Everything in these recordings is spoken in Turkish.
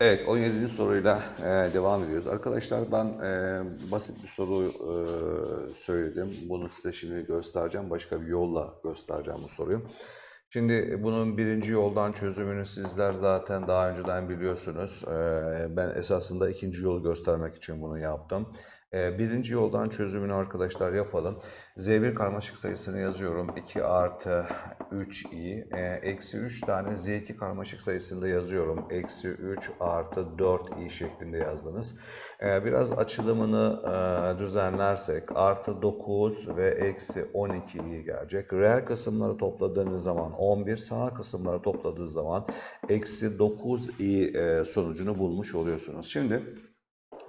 Evet 17. soruyla e, devam ediyoruz. Arkadaşlar ben e, basit bir soru e, söyledim. Bunu size şimdi göstereceğim. Başka bir yolla göstereceğim bu soruyu. Şimdi bunun birinci yoldan çözümünü sizler zaten daha önceden biliyorsunuz. E, ben esasında ikinci yolu göstermek için bunu yaptım. E, birinci yoldan çözümünü arkadaşlar yapalım. Z1 karmaşık sayısını yazıyorum. 2 artı 3i. E, eksi 3 tane Z2 karmaşık sayısını da yazıyorum. Eksi 3 artı 4i şeklinde yazdınız. E, biraz açılımını e, düzenlersek artı 9 ve eksi 12i gelecek. Reel kısımları topladığınız zaman 11, sanal kısımları topladığınız zaman eksi 9i e, sonucunu bulmuş oluyorsunuz. Şimdi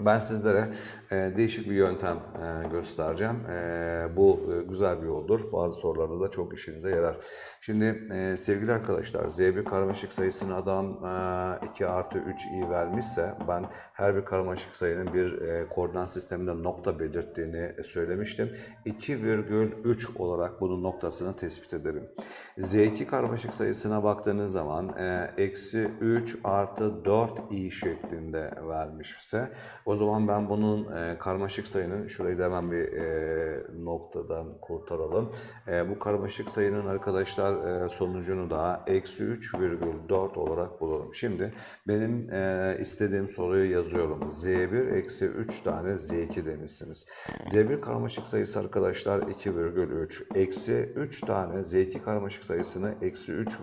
ben sizlere e, değişik bir yöntem e, göstereceğim. E, bu e, güzel bir yoldur. Bazı sorularda da çok işinize yarar. Şimdi e, sevgili arkadaşlar Z1 karmaşık sayısını adam e, 2 artı 3 i vermişse ben her bir karmaşık sayının bir e, koordinat sisteminde nokta belirttiğini söylemiştim. 2,3 olarak bunun noktasını tespit ederim. Z2 karmaşık sayısına baktığınız zaman e, eksi 3 artı 4 i şeklinde vermişse o zaman ben bunun e, karmaşık sayının şurayı da hemen bir e, noktadan kurtaralım. E, bu karmaşık sayının arkadaşlar e, sonucunu da eksi 3,4 olarak bulurum. Şimdi benim e, istediğim soruyu yazıyorum. Z1 eksi 3 tane Z2 demişsiniz. Z1 karmaşık sayısı arkadaşlar 2,3. Eksi 3 tane Z2 karmaşık sayısını eksi 3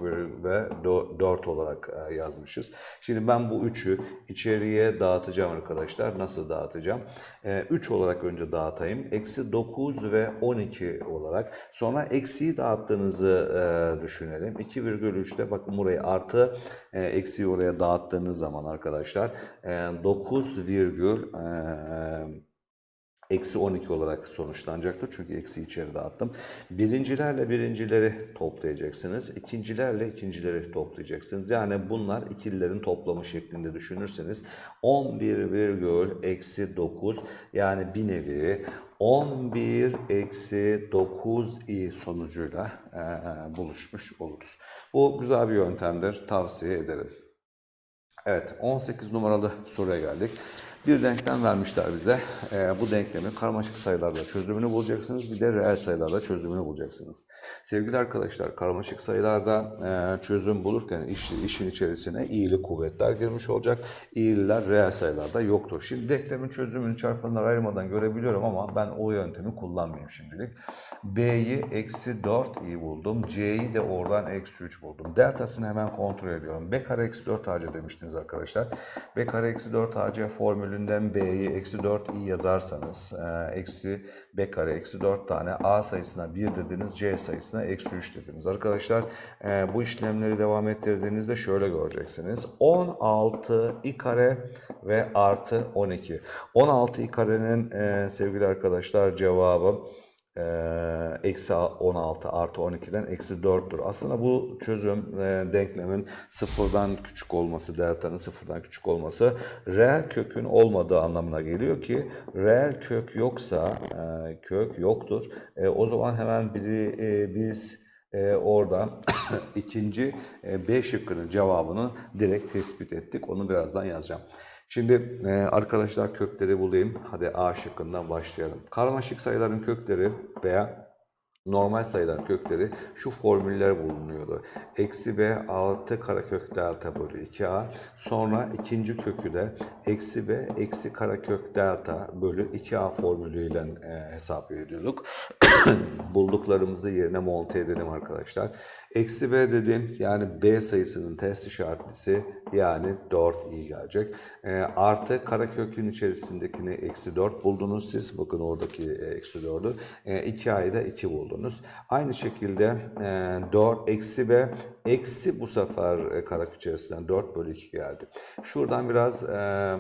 ve 4 olarak e, yazmışız. Şimdi ben bu 3'ü içeriye dağıtacağım arkadaşlar. Nasıl dağıtacağım? E, 3 olarak önce dağıtayım. Eksi 9 ve 12 olarak. Sonra eksiyi dağıttığınızı e, düşünelim. 2,3'te bakın burayı artı e, eksiyi oraya dağıttığınız zaman arkadaşlar e, 9 virgül e, eksi 12 olarak sonuçlanacaktır. Çünkü eksi içeri dağıttım. Birincilerle birincileri toplayacaksınız. İkincilerle ikincileri toplayacaksınız. Yani bunlar ikililerin toplamı şeklinde düşünürseniz 11 virgül eksi 9 yani bir nevi 11 eksi 9 i sonucuyla e, buluşmuş oluruz. Bu güzel bir yöntemdir. Tavsiye ederim. Evet 18 numaralı soruya geldik. Bir denklem vermişler bize. Ee, bu denklemin karmaşık sayılarla çözümünü bulacaksınız. Bir de reel sayılarla çözümünü bulacaksınız. Sevgili arkadaşlar karmaşık sayılarda e, çözüm bulurken iş, işin içerisine iyili kuvvetler girmiş olacak. İyililer reel sayılarda yoktur. Şimdi denklemin çözümünü çarpanlar ayırmadan görebiliyorum ama ben o yöntemi kullanmayayım şimdilik. B'yi eksi 4 i buldum. C'yi de oradan eksi 3 buldum. Deltasını hemen kontrol ediyorum. B kare eksi 4 ac demiştiniz arkadaşlar. B kare eksi 4 ac formülünden B'yi eksi 4 i yazarsanız e, eksi B kare eksi 4 tane A sayısına 1 dediniz. C sayısına eksi 3 dediniz. Arkadaşlar e, bu işlemleri devam ettirdiğinizde şöyle göreceksiniz. 16 i kare ve artı 12. 16 i karenin e, sevgili arkadaşlar cevabı eksi 16 artı 12'den eksi 4'tür. Aslında bu çözüm e, denklemin sıfırdan küçük olması, delta'nın sıfırdan küçük olması reel kökün olmadığı anlamına geliyor ki reel kök yoksa e, kök yoktur. E, o zaman hemen biri e, biz e, oradan ikinci e, B şıkkının cevabını direkt tespit ettik. Onu birazdan yazacağım. Şimdi e, arkadaşlar kökleri bulayım. Hadi A şıkkından başlayalım. Karmaşık sayıların kökleri veya normal sayıların kökleri şu formüller bulunuyordu. Eksi B artı karekök delta bölü 2A. Sonra ikinci kökü de eksi B eksi karekök delta bölü 2A formülüyle e, hesap ediyorduk. Bulduklarımızı yerine monte edelim arkadaşlar. Eksi B dedim yani B sayısının ters işaretlisi yani 4 i gelecek. E, artı karekökün içerisindekini eksi 4 buldunuz siz. Bakın oradaki e, eksi 4'ü. E, 2a'yı da 2 buldunuz. Aynı şekilde e, 4 eksi B eksi bu sefer e, karekök içerisinden 4 bölü 2 geldi. Şuradan biraz... E,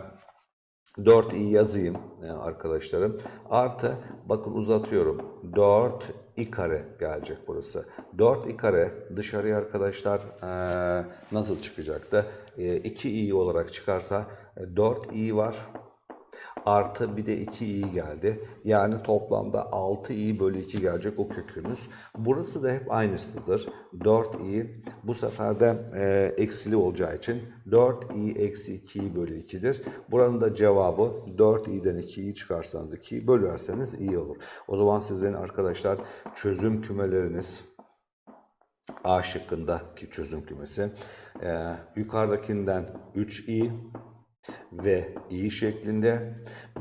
4 i yazayım e, arkadaşlarım. Artı bakın uzatıyorum. 4 i kare gelecek burası. 4 i kare dışarıya arkadaşlar e, nasıl çıkacaktı? E, 2 i olarak çıkarsa e, 4 i var. Artı bir de 2 i geldi. Yani toplamda 6 i bölü 2 gelecek o kökümüz. Burası da hep aynısıdır. 4 i bu sefer de e, eksili olacağı için 4 i eksi 2 i bölü 2'dir. Buranın da cevabı 4 i'den 2 i çıkarsanız 2'yi bölerseniz iyi olur. O zaman sizin arkadaşlar çözüm kümeleriniz A şıkkındaki çözüm kümesi e, yukarıdakinden 3i ve i şeklinde.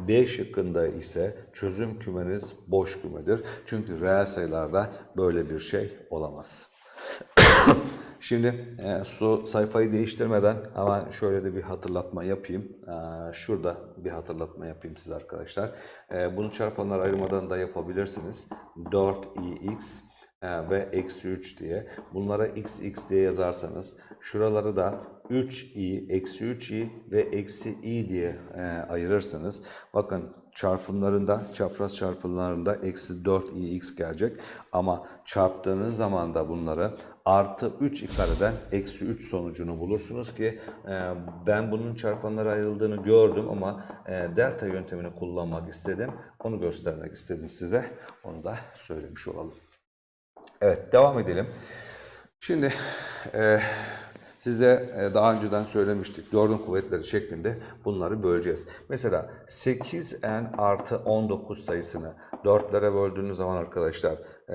B şıkkında ise çözüm kümeniz boş kümedir. Çünkü reel sayılarda böyle bir şey olamaz. Şimdi e, su sayfayı değiştirmeden hemen şöyle de bir hatırlatma yapayım. E, şurada bir hatırlatma yapayım size arkadaşlar. E, bunu çarpanlar ayırmadan da yapabilirsiniz. 4ix e, ve eksi 3 diye. Bunlara x x diye yazarsanız şuraları da 3i, eksi 3i ve eksi i diye e, ayırırsanız bakın çarpımlarında, çapraz çarpımlarında eksi 4ix gelecek. Ama çarptığınız zaman da bunları artı 3 i kareden eksi 3 sonucunu bulursunuz ki e, ben bunun çarpanlara ayrıldığını gördüm ama e, delta yöntemini kullanmak istedim. Onu göstermek istedim size. Onu da söylemiş olalım. Evet devam edelim. Şimdi e, size e, daha önceden söylemiştik. Dördün kuvvetleri şeklinde bunları böleceğiz. Mesela 8n artı 19 sayısını 4'lere böldüğünüz zaman arkadaşlar e,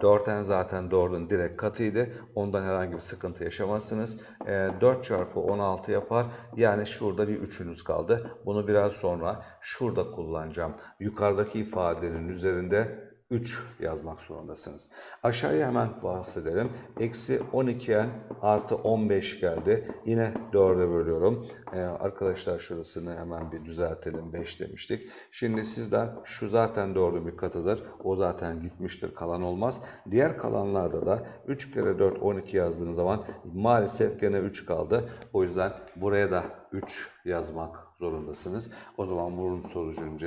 4n zaten 4'ün direkt katıydı. Ondan herhangi bir sıkıntı yaşamazsınız. E, 4 çarpı 16 yapar. Yani şurada bir üçünüz kaldı. Bunu biraz sonra şurada kullanacağım. Yukarıdaki ifadenin üzerinde 3 yazmak zorundasınız. Aşağıya hemen bahsedelim. Eksi 12n artı 15 geldi. Yine 4'e bölüyorum. Ee, arkadaşlar şurasını hemen bir düzeltelim. 5 demiştik. Şimdi sizden şu zaten 4'ün bir katıdır. O zaten gitmiştir. Kalan olmaz. Diğer kalanlarda da 3 kere 4 12 yazdığınız zaman maalesef gene 3 kaldı. O yüzden buraya da 3 yazmak zorundasınız. O zaman bunun sonucunu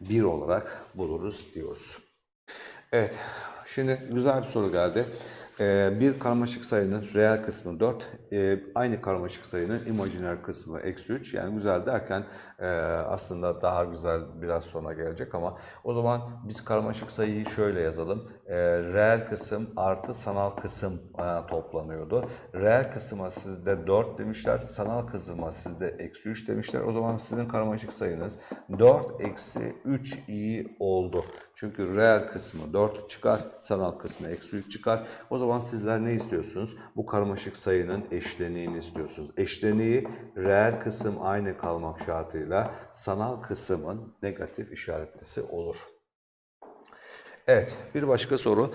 1 olarak buluruz diyoruz. Evet, şimdi güzel bir soru geldi. Ee, bir karmaşık sayının reel kısmı 4, ee, aynı karmaşık sayının imajiner kısmı eksi 3. Yani güzel derken e, aslında daha güzel biraz sonra gelecek ama o zaman biz karmaşık sayıyı şöyle yazalım. Ee, reel kısım artı sanal kısım e, toplanıyordu. Reel kısma sizde 4 demişler, sanal kısma sizde eksi 3 demişler. O zaman sizin karmaşık sayınız 4 eksi 3 i oldu. Çünkü reel kısmı 4 çıkar, sanal kısmı eksi 3 çıkar. O zaman sizler ne istiyorsunuz? Bu karmaşık sayının eşleniğini istiyorsunuz. Eşleniği reel kısım aynı kalmak şartıyla sanal kısmın negatif işaretlisi olur. Evet, bir başka soru.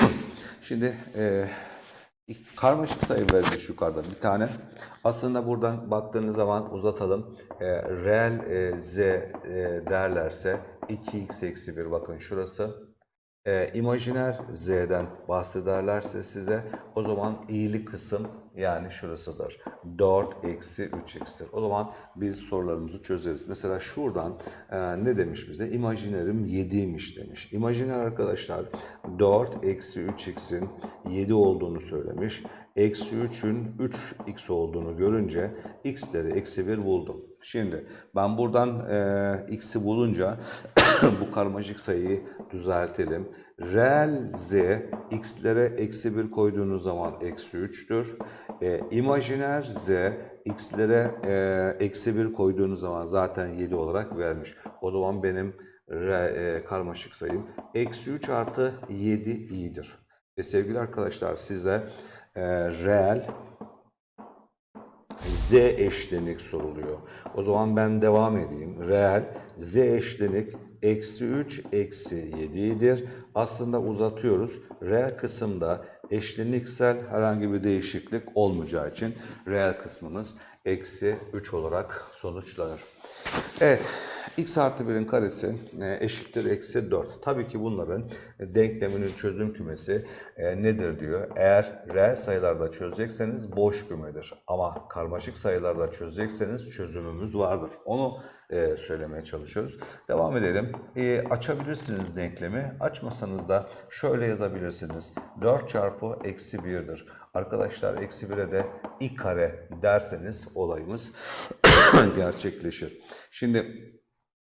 Şimdi e, karmaşık sayı verilmiş yukarıda bir tane. Aslında buradan baktığınız zaman uzatalım. E, reel e, z e, derlerse 2x eksi 1 bakın şurası. E, imajiner z'den bahsederlerse size o zaman iyili kısım yani şurasıdır. 4 eksi 3x'tir. O zaman biz sorularımızı çözeriz. Mesela şuradan e, ne demiş bize? İmajinerim 7'ymiş demiş. İmajiner arkadaşlar 4 eksi 3x'in 7 olduğunu söylemiş. Eksi 3'ün 3x olduğunu görünce x'leri eksi 1 buldum. Şimdi ben buradan e, x'i bulunca bu karmaşık sayıyı düzeltelim. Reel z x'lere eksi 1 koyduğunuz zaman eksi 3'tür. E, imajiner z x'lere e, eksi 1 koyduğunuz zaman zaten 7 olarak vermiş. O zaman benim re, e, karmaşık sayım eksi 3 artı 7 i'dir. Ve sevgili arkadaşlar size e, reel z eşlenik soruluyor. O zaman ben devam edeyim. Reel z eşlenik eksi 3 eksi 7'dir. Aslında uzatıyoruz. Reel kısımda eşleniksel herhangi bir değişiklik olmayacağı için reel kısmımız eksi 3 olarak sonuçlanır. Evet. X artı 1'in karesi e, eşittir eksi 4. Tabii ki bunların denkleminin çözüm kümesi e, nedir diyor. Eğer reel sayılarda çözecekseniz boş kümedir. Ama karmaşık sayılarda çözecekseniz çözümümüz vardır. Onu e, söylemeye çalışıyoruz. Devam edelim. Açabilirsiniz denklemi. Açmasanız da şöyle yazabilirsiniz. 4 çarpı eksi 1'dir. Arkadaşlar eksi 1'e de i kare derseniz olayımız gerçekleşir. Şimdi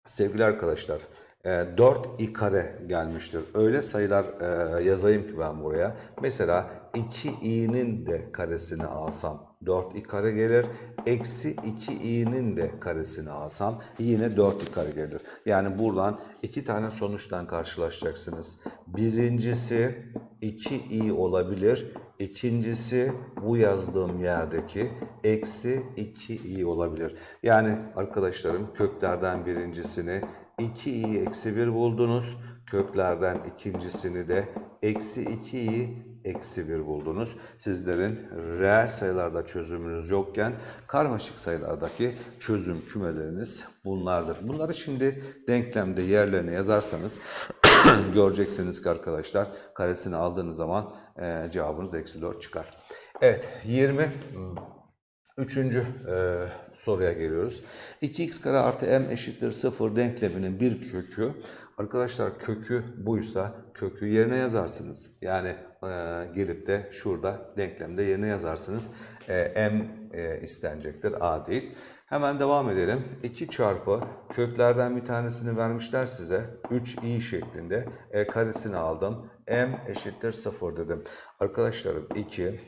Sevgili arkadaşlar, 4 i kare gelmiştir. Öyle sayılar e, yazayım ki ben buraya. Mesela 2i'nin de karesini alsam 4 i kare gelir. Eksi 2i'nin de karesini alsam yine 4 i kare gelir. Yani buradan iki tane sonuçtan karşılaşacaksınız. Birincisi 2i olabilir. İkincisi bu yazdığım yerdeki eksi 2i olabilir. Yani arkadaşlarım köklerden birincisini 2i eksi 1 buldunuz. Köklerden ikincisini de eksi 2i eksi 1 buldunuz. Sizlerin reel sayılarda çözümünüz yokken karmaşık sayılardaki çözüm kümeleriniz bunlardır. Bunları şimdi denklemde yerlerine yazarsanız göreceksiniz ki arkadaşlar karesini aldığınız zaman e, cevabınız eksi 4 çıkar. Evet 20 Üçüncü e, soruya geliyoruz. 2x kare artı m eşittir 0 denkleminin bir kökü. Arkadaşlar kökü buysa kökü yerine yazarsınız. Yani e, gelip de şurada denklemde yerine yazarsınız. E, m e, istenecektir a değil. Hemen devam edelim. 2 çarpı köklerden bir tanesini vermişler size. 3i şeklinde. E, karesini aldım. m eşittir 0 dedim. Arkadaşlarım 2,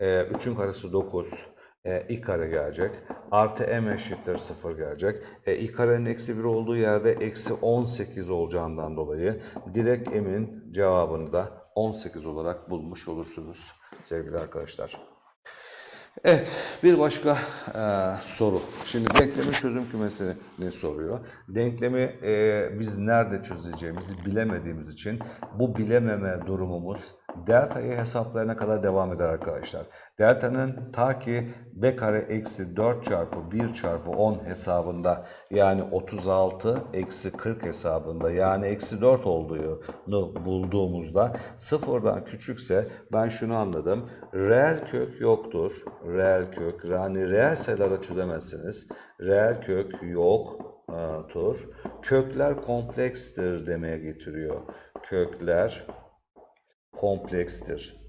e, 3'ün karesi 9 e, i kare gelecek. Artı m eşittir 0 gelecek. E, i karenin eksi 1 olduğu yerde eksi 18 olacağından dolayı direkt m'in cevabını da 18 olarak bulmuş olursunuz sevgili arkadaşlar. Evet, bir başka e, soru. Şimdi denklemin çözüm kümesini soruyor. Denklemi e, biz nerede çözeceğimizi bilemediğimiz için bu bilememe durumumuz delta'yı hesaplayana kadar devam eder arkadaşlar. Delta'nın ta ki b kare eksi 4 çarpı 1 çarpı 10 hesabında yani 36 eksi 40 hesabında yani eksi 4 olduğunu bulduğumuzda sıfırdan küçükse ben şunu anladım. Reel kök yoktur. Reel kök yani reel sayılarda çözemezsiniz. Reel kök yoktur. Kökler komplekstir demeye getiriyor. Kökler komplekstir.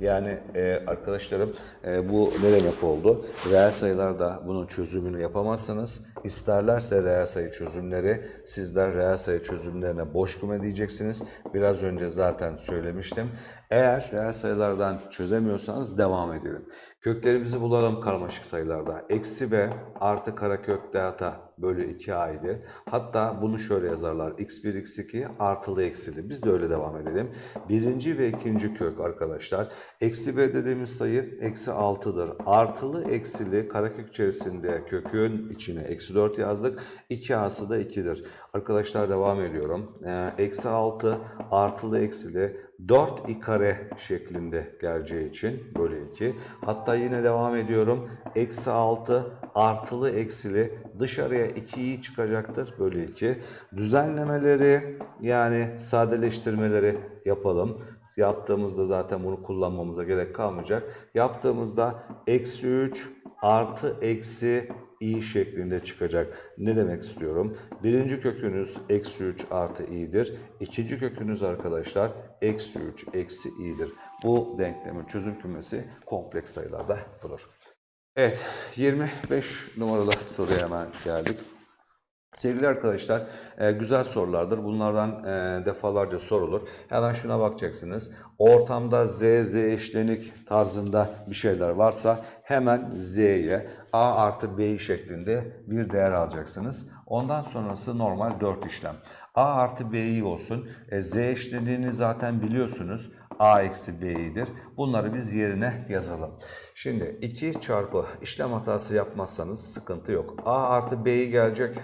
Yani e, arkadaşlarım e, bu ne demek oldu? Reel sayılarda bunun çözümünü yapamazsınız. İsterlerse reel sayı çözümleri sizler reel sayı çözümlerine boş küme diyeceksiniz. Biraz önce zaten söylemiştim. Eğer reel sayılardan çözemiyorsanız devam edelim. Köklerimizi bulalım karmaşık sayılarda. Eksi b artı karekök delta bölü 2a idi. Hatta bunu şöyle yazarlar. x1, x2 artılı eksili. Biz de öyle devam edelim. Birinci ve ikinci kök arkadaşlar. Eksi b dediğimiz sayı eksi 6'dır. Artılı eksili karekök içerisinde kökün içine eksi 4 yazdık. 2a'sı da 2'dir. Arkadaşlar devam ediyorum. Ee, Eksi 6 artılı eksili 4 i kare şeklinde geleceği için bölü 2. Hatta yine devam ediyorum. Eksi 6 artılı eksili dışarıya 2'yi çıkacaktır bölü 2. Düzenlemeleri yani sadeleştirmeleri yapalım. Yaptığımızda zaten bunu kullanmamıza gerek kalmayacak. Yaptığımızda eksi 3 artı eksi i şeklinde çıkacak. Ne demek istiyorum? Birinci kökünüz eksi 3 artı i'dir. İkinci kökünüz arkadaşlar eksi 3 eksi i'dir. Bu denklemin çözüm kümesi kompleks sayılarda budur. Evet 25 numaralı soruya hemen geldik. Sevgili arkadaşlar, e, güzel sorulardır. Bunlardan e, defalarca sorulur. Hemen şuna bakacaksınız. Ortamda z, z eşlenik tarzında bir şeyler varsa hemen z'ye a artı b şeklinde bir değer alacaksınız. Ondan sonrası normal 4 işlem. a artı b'yi olsun. E, z eşleniğini zaten biliyorsunuz. A eksi b'yidir. Bunları biz yerine yazalım. Şimdi 2 çarpı işlem hatası yapmazsanız sıkıntı yok. a artı b'yi gelecek.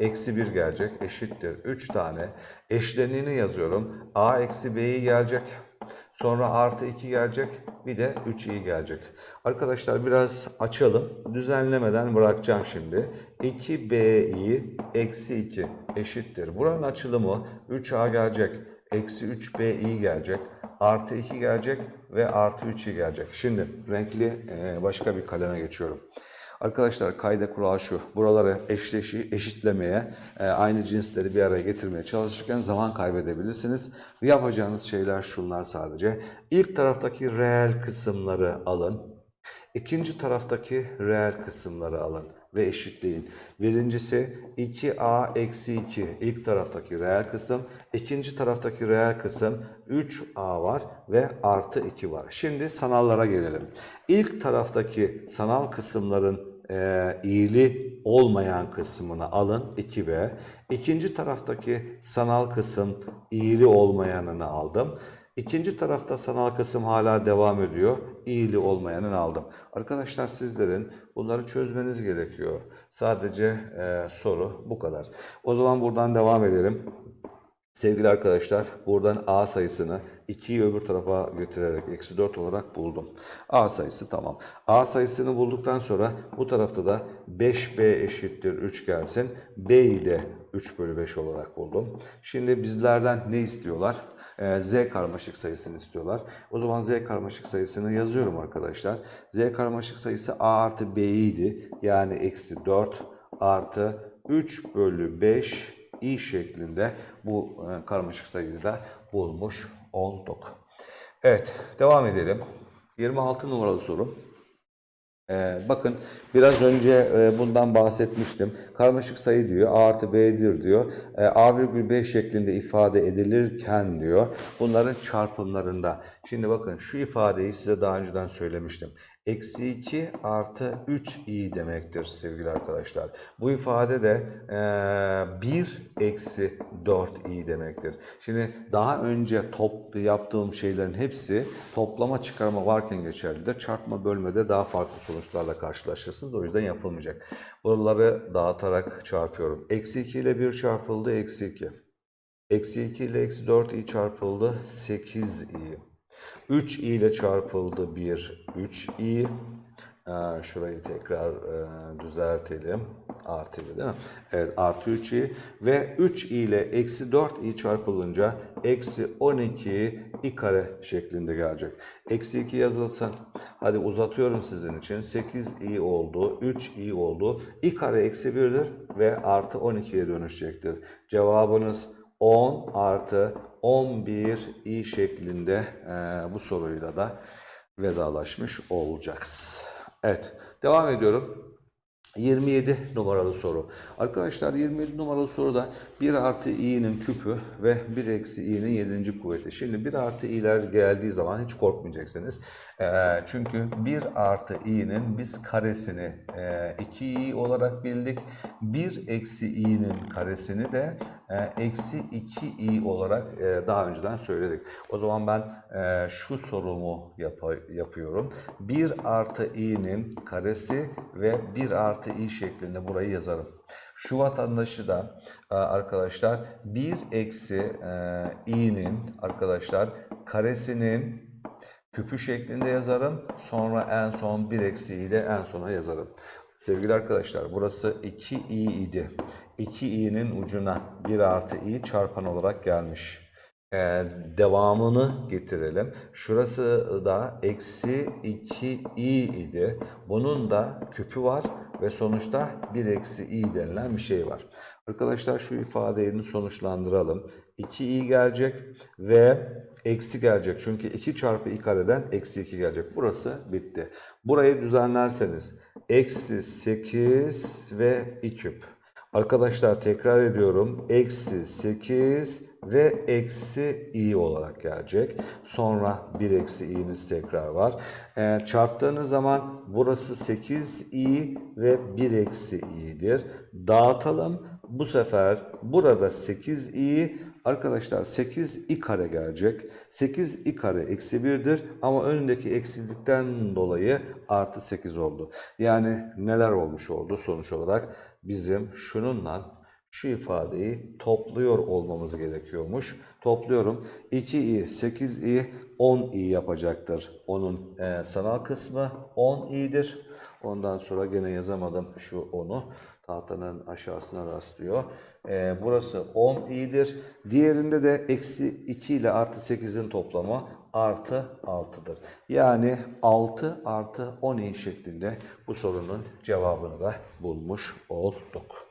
Eksi 1 gelecek eşittir 3 tane. Eşleniğini yazıyorum. A eksi B'yi gelecek. Sonra artı 2 gelecek. Bir de 3i gelecek. Arkadaşlar biraz açalım. Düzenlemeden bırakacağım şimdi. 2b'yi eksi 2 eşittir. Buranın açılımı 3a gelecek. Eksi 3b'yi gelecek. Artı 2 gelecek ve artı 3i gelecek. Şimdi renkli e, başka bir kaleme geçiyorum. Arkadaşlar kayda kural şu. Buraları eşleşi, eşitlemeye, e, aynı cinsleri bir araya getirmeye çalışırken zaman kaybedebilirsiniz. Yapacağınız şeyler şunlar sadece. İlk taraftaki reel kısımları alın. İkinci taraftaki reel kısımları alın. Ve eşitleyin. Birincisi 2a eksi 2 ilk taraftaki reel kısım. ikinci taraftaki reel kısım 3a var ve artı 2 var. Şimdi sanallara gelelim. İlk taraftaki sanal kısımların e, iyili olmayan kısmını alın 2b. İkinci taraftaki sanal kısım iyili olmayanını aldım. İkinci tarafta sanal kısım hala devam ediyor. İyili olmayanını aldım. Arkadaşlar sizlerin bunları çözmeniz gerekiyor. Sadece e, soru bu kadar. O zaman buradan devam edelim. Sevgili arkadaşlar buradan A sayısını 2'yi öbür tarafa götürerek eksi 4 olarak buldum. A sayısı tamam. A sayısını bulduktan sonra bu tarafta da 5B eşittir 3 gelsin. B'yi de 3 bölü 5 olarak buldum. Şimdi bizlerden ne istiyorlar? Ee, Z karmaşık sayısını istiyorlar. O zaman Z karmaşık sayısını yazıyorum arkadaşlar. Z karmaşık sayısı A artı B'ydi. Yani eksi 4 artı 3 bölü 5 i şeklinde bu e, karmaşık sayıyı da bulmuş olduk. Evet devam edelim. 26 numaralı soru. Ee, bakın biraz önce e, bundan bahsetmiştim. Karmaşık sayı diyor a artı b'dir diyor. E, a virgül b şeklinde ifade edilirken diyor bunların çarpımlarında. Şimdi bakın şu ifadeyi size daha önceden söylemiştim. Eksi 2 artı 3 i demektir sevgili arkadaşlar. Bu ifade de e, 1 eksi 4 i demektir. Şimdi daha önce top yaptığım şeylerin hepsi toplama çıkarma varken geçerlidir. Çarpma bölmede daha farklı sonuçlarla karşılaşırsınız. O yüzden yapılmayacak. Buraları dağıtarak çarpıyorum. Eksi 2 ile 1 çarpıldı. Eksi 2. Eksi 2 ile eksi 4 i çarpıldı. 8 i. 3 i ile çarpıldı 1, 3 i. Ee, şurayı tekrar e, düzeltelim. Artı i değil mi? Evet artı 3 i. Ve 3 i ile eksi 4 i çarpılınca eksi 12 i kare şeklinde gelecek. Eksi 2 yazılsın. Hadi uzatıyorum sizin için. 8 i oldu. 3 i oldu. i kare eksi 1'dir ve artı 12'ye dönüşecektir. Cevabınız 10 artı 11 i şeklinde e, bu soruyla da vedalaşmış olacağız. Evet, devam ediyorum. 27 numaralı soru. Arkadaşlar 27 numaralı soruda 1 artı i'nin küpü ve 1 eksi i'nin 7. kuvveti. Şimdi 1 artı i'ler geldiği zaman hiç korkmayacaksınız. Ee, çünkü 1 artı i'nin biz karesini e, 2i olarak bildik. 1 eksi i'nin karesini de e, eksi 2i olarak e, daha önceden söyledik. O zaman ben e, şu sorumu yap- yapıyorum. 1 artı i'nin karesi ve 1 artı i şeklinde burayı yazarım. Şu vatandaşı da e, arkadaşlar 1 eksi e, i'nin arkadaşlar karesinin küpü şeklinde yazarım. Sonra en son 1 eksiği de en sona yazarım. Sevgili arkadaşlar burası 2i idi. 2i'nin ucuna 1 artı i çarpan olarak gelmiş. Ee, devamını getirelim. Şurası da eksi 2i idi. Bunun da küpü var ve sonuçta 1 eksi i denilen bir şey var. Arkadaşlar şu ifadeyi sonuçlandıralım. 2i gelecek ve eksi gelecek. Çünkü 2 çarpı i kareden eksi 2 gelecek. Burası bitti. Burayı düzenlerseniz eksi 8 ve i küp. Arkadaşlar tekrar ediyorum. Eksi 8 ve eksi i olarak gelecek. Sonra 1 eksi i'niz tekrar var. Ee, çarptığınız zaman burası 8i ve 1 eksi i'dir. Dağıtalım. Bu sefer burada 8i Arkadaşlar 8 i kare gelecek. 8 i kare eksi 1'dir ama önündeki eksilikten dolayı artı 8 oldu. Yani neler olmuş oldu sonuç olarak? Bizim şununla şu ifadeyi topluyor olmamız gerekiyormuş. Topluyorum. 2i, 8i, 10i yapacaktır. Onun e, sanal kısmı 10i'dir. Ondan sonra gene yazamadım şu 10'u. Tahtanın aşağısına rastlıyor. Ee, burası 10 i'dir. Diğerinde de eksi 2 ile artı 8'in toplamı artı 6'dır. Yani 6 artı 10 i şeklinde bu sorunun cevabını da bulmuş olduk.